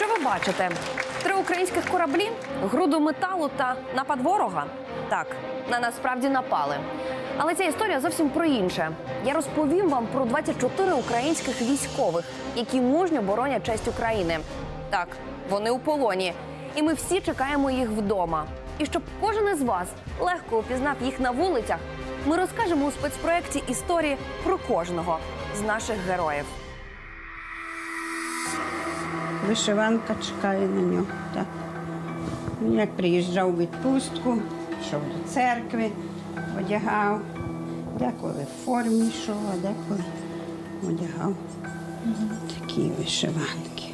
Що ви бачите? Три українських кораблі, груду металу та напад ворога. Так, на нас справді напали. Але ця історія зовсім про інше. Я розповім вам про 24 українських військових, які мужньо боронять честь України. Так, вони у полоні, і ми всі чекаємо їх вдома. І щоб кожен із вас легко упізнав їх на вулицях, ми розкажемо у спецпроекті історії про кожного з наших героїв. Вишиванка чекає на нього. Так. Він Як приїжджав у відпустку, йшов до церкви, одягав. Деколи в формі йшов, а деколи одягав такі вишиванки.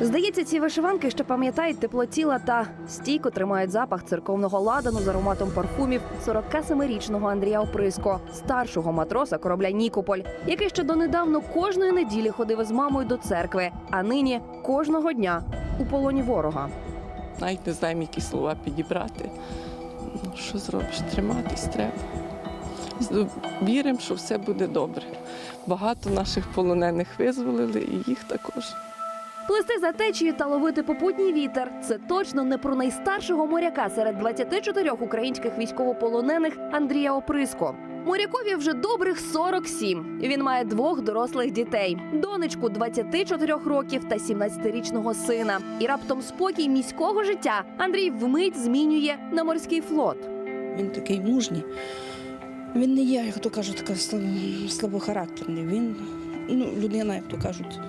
Здається, ці вишиванки ще пам'ятають тепло тіла та стійко тримають запах церковного ладану з ароматом парфумів 47-річного Андрія Оприско, старшого матроса корабля Нікополь, який ще донедавно кожної неділі ходив із мамою до церкви, а нині кожного дня у полоні ворога. Навіть не знаємо, які слова підібрати. Ну, що зробиш? Триматись треба. Віримо, що все буде добре. Багато наших полонених визволили, і їх також. Плисти за течією та ловити попутній вітер це точно не про найстаршого моряка серед 24 українських військовополонених Андрія Оприско. Морякові вже добрих 47. Він має двох дорослих дітей: донечку 24 років та 17-річного сина. І раптом спокій міського життя Андрій вмить змінює на морський флот. Він такий мужній. Він не є, як то кажуть, така слаб- слабохарактерний. Він ну, людина, як то кажуть,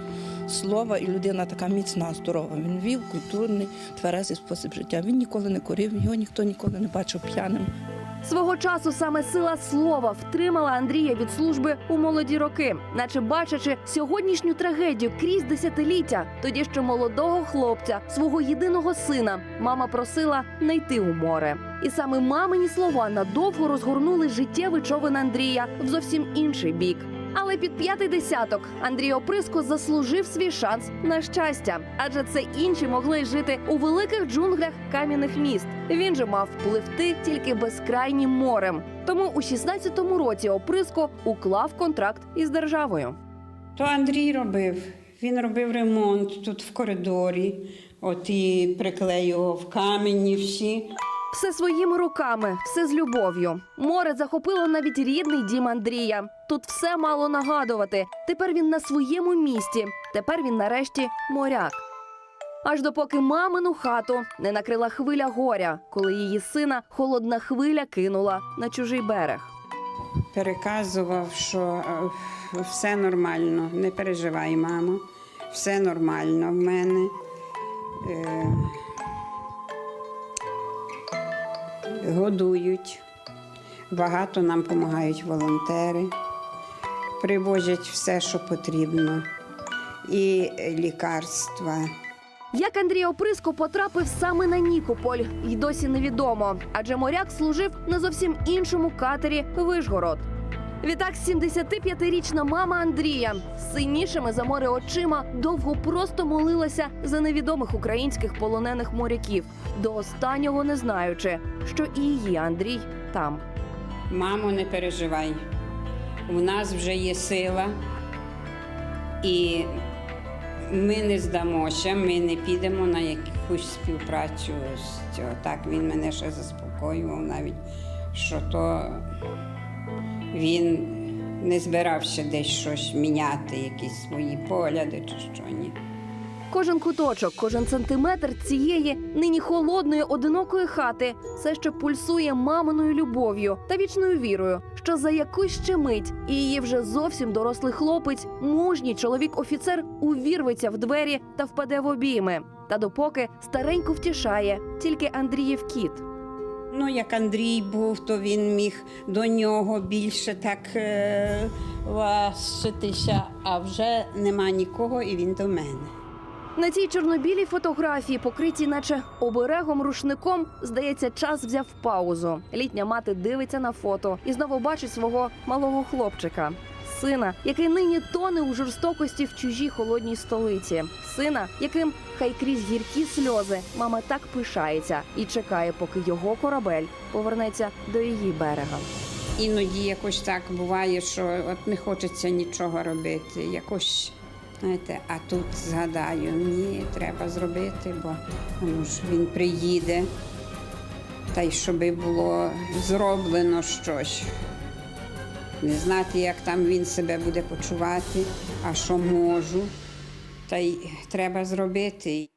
слова, і людина така міцна, здорова. Він вів культурний, тверезий спосіб життя. Він ніколи не курив, його ніхто ніколи не бачив п'яним. Свого часу саме сила слова втримала Андрія від служби у молоді роки, наче бачачи сьогоднішню трагедію крізь десятиліття, тоді ще молодого хлопця, свого єдиного сина, мама просила не йти у море. І саме мамині слова надовго розгорнули життєвий човен Андрія в зовсім інший бік. Але під п'ятий десяток Андрій Оприско заслужив свій шанс на щастя, адже це інші могли жити у великих джунглях кам'яних міст. Він же мав пливти тільки безкрайнім морем. Тому у 16-му році Оприско уклав контракт із державою. То Андрій робив. Він робив ремонт тут в коридорі, от і приклеював камені всі. Все своїми руками, все з любов'ю. Море захопило навіть рідний дім Андрія. Тут все мало нагадувати. Тепер він на своєму місці. Тепер він нарешті моряк. Аж допоки мамину хату не накрила хвиля горя, коли її сина холодна хвиля кинула на чужий берег. Переказував, що е, все нормально, не переживай, мамо, все нормально в мене. Е, годують, багато нам допомагають волонтери, привозять все, що потрібно, і лікарства. Як Андрій Оприско потрапив саме на Нікополь, й досі невідомо, адже моряк служив на зовсім іншому катері Вишгород. Відтак, 75-річна мама Андрія з синішими за море очима довго просто молилася за невідомих українських полонених моряків, до останнього не знаючи, що і її Андрій там. Мамо, не переживай. У нас вже є сила, і ми не здамося, ми не підемо на якусь співпрацю з цього. Так він мене ще заспокоював навіть, що то він не збирався десь щось міняти, якісь свої погляди чи що ні. Кожен куточок, кожен сантиметр цієї нині холодної одинокої хати все ще пульсує маминою любов'ю та вічною вірою, що за якусь ще мить і її вже зовсім дорослий хлопець, мужній чоловік-офіцер увірветься в двері та впаде в обійми. Та допоки старенько втішає тільки Андріїв кіт. Ну, як Андрій був, то він міг до нього більше так е, а вже нема нікого, і він до мене. На цій чорнобілій фотографії, покритій наче оберегом рушником, здається, час взяв паузу. Літня мати дивиться на фото і знову бачить свого малого хлопчика. Сина, який нині тоне у жорстокості в чужій холодній столиці, сина, яким хай крізь гіркі сльози мама так пишається і чекає, поки його корабель повернеться до її берега. Іноді якось так буває, що от не хочеться нічого робити. Якось Знаєте, а тут згадаю, ні, треба зробити, бо ну, ж він приїде, та й щоб було зроблено щось. Не знати, як там він себе буде почувати, а що можу, та й треба зробити.